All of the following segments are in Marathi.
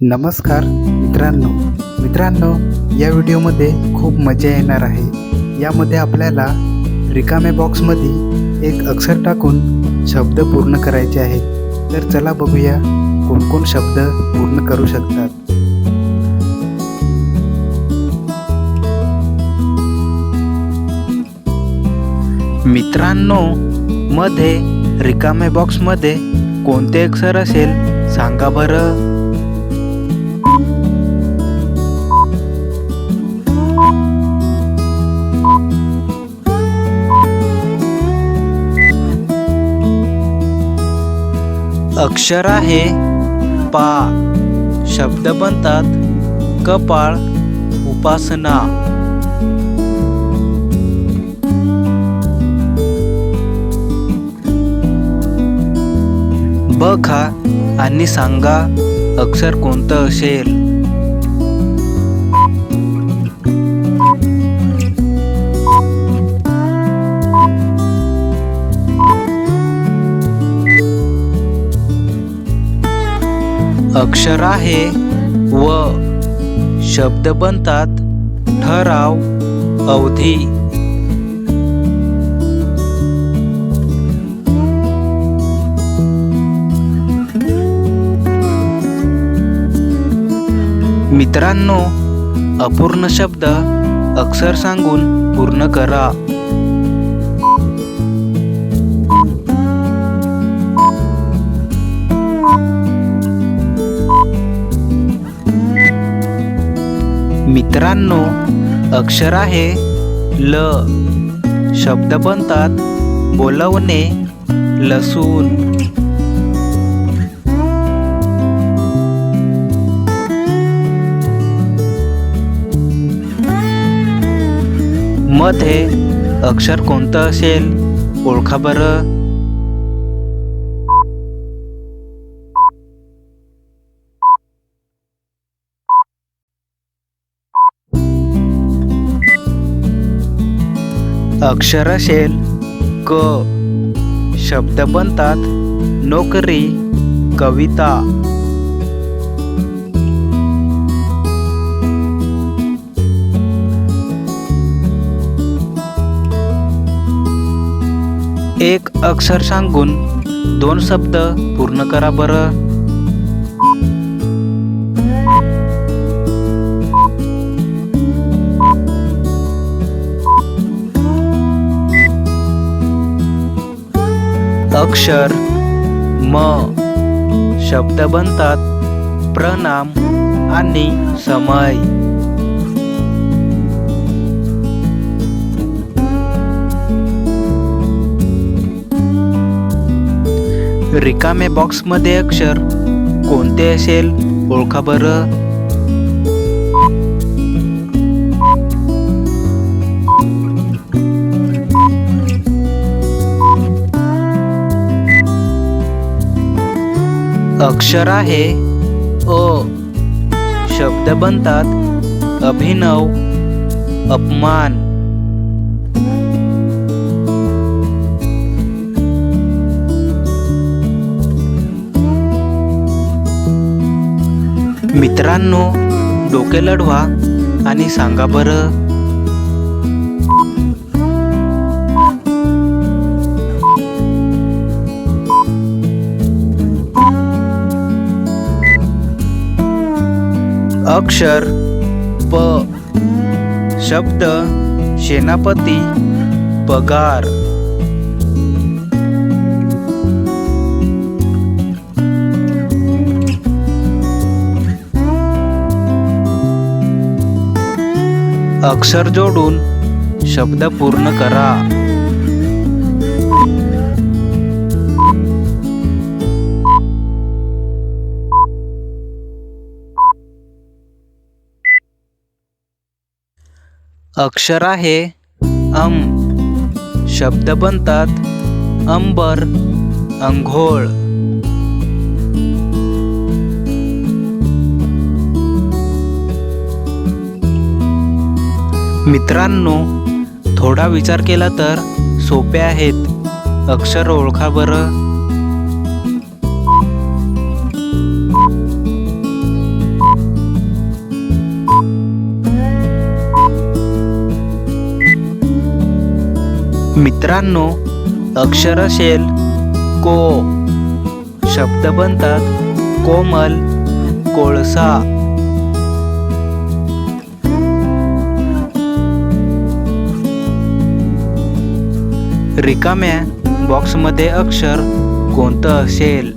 नमस्कार मित्रांनो. मित्रांनो या व्हिडिओमध्ये खूप मजा येणार आहे. यामध्ये आपल्याला रिकाम्या बॉक्समध्ये एक अक्षर टाकून शब्द पूर्ण करायचे आहेत. तर चला बघूया कोणकोण शब्द पूर्ण करू शकतात. मित्रांनो मध्ये रिकाम्या बॉक्समध्ये कोणते अक्षर असेल सांगा बरं. अक्षर आहे. पा. शब्द बनतात. कपाळ. उपासना. बघा आणि सांगा अक्षर कोणतं असेल. अक्षर आहे. व शब्द बनतात. ठराव अवधी. मित्रांनो अपूर्ण शब्द अक्षर सांगून पूर्ण करा. मित्रांनो अक्षर आहे ल. शब्द बनतात बोलवणे लसूण. मध्ये अक्षर कोणतं असेल? ओळखा बरं. अक्षर असेल क. शब्द बनतात नोकरी कविता. एक अक्षर सांगून दोन शब्द पूर्ण करा बरं. अक्षर म शब्द बनतात प्रणाम आणि समय. रिकामे बॉक्समध्ये अक्षर कोणते असेल ओळखा बरं. अक्षर आहे अ शब्द बनतात अभिनव अपमान. मित्रांनो डोके लढवा आणि सांगा बरं अक्षर प शब्द सेनापती पगार. अक्षर जोडून शब्द पूर्ण करा. अक्षर आहे अम शब्द बनतात अंबर अंघोळ. मित्रांनो थोडा विचार केला तर सोपे आहेत. अक्षर ओळखा बरं. मित्रांनो अक्षर असेल को शब्द बनतात कोमल कोळसा. रिकाम्या बॉक्समध्ये अक्षर कोणतं असेल?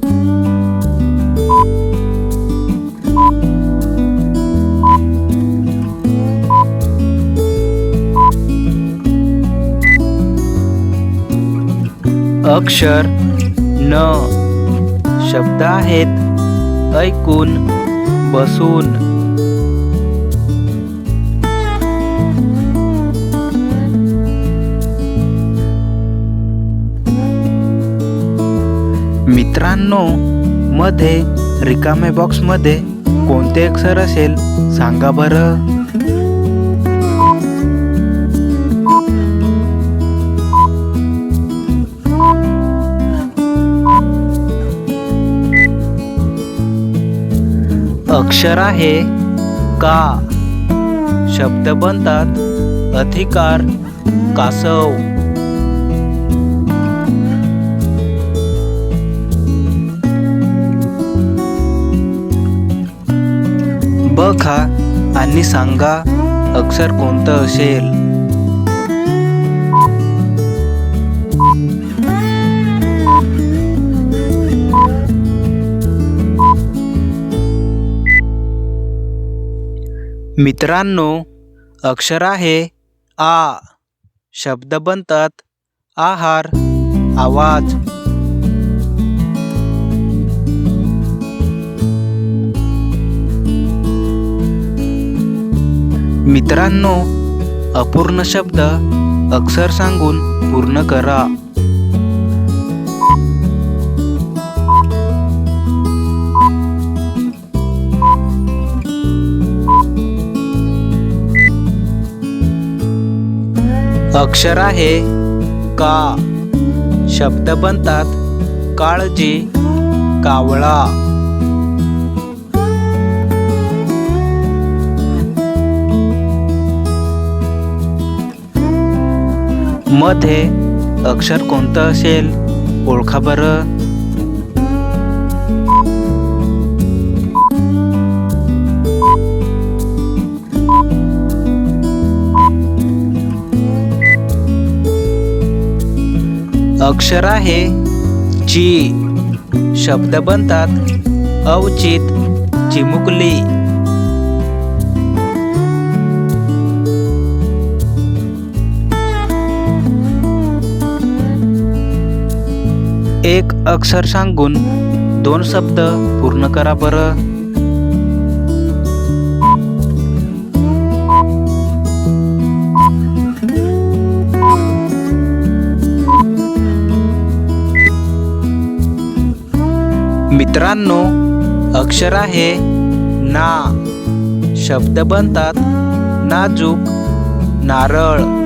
अक्षर न. शब्द आहेत ऐकून बसून. मित्रांनो मध्ये रिकामे बॉक्समध्ये कोणते अक्षर असेल सांगा बरं. अक्षर आहे का? शब्द बनतात अधिकार कासव. बघा आणि सांगा अक्षर कोणतं असेल? मित्रांनो अक्षर आहे आ. शब्द बनतात आहार आवाज. मित्रांनो अपूर्ण शब्द अक्षर सांगून पूर्ण करा. अक्षर आहे का? शब्द बनतात काळजी कावळा. मध्ये अक्षर कोणतं असेल? ओळखा बरं. अक्षर आहे. ची शब्द बनतात. अवचित चिमुकली. एक अक्षर सांगून दोन शब्द पूर्ण करा बरं. मित्रांनो अक्षर आहे ना. शब्द बनतात नाजूक नारळ.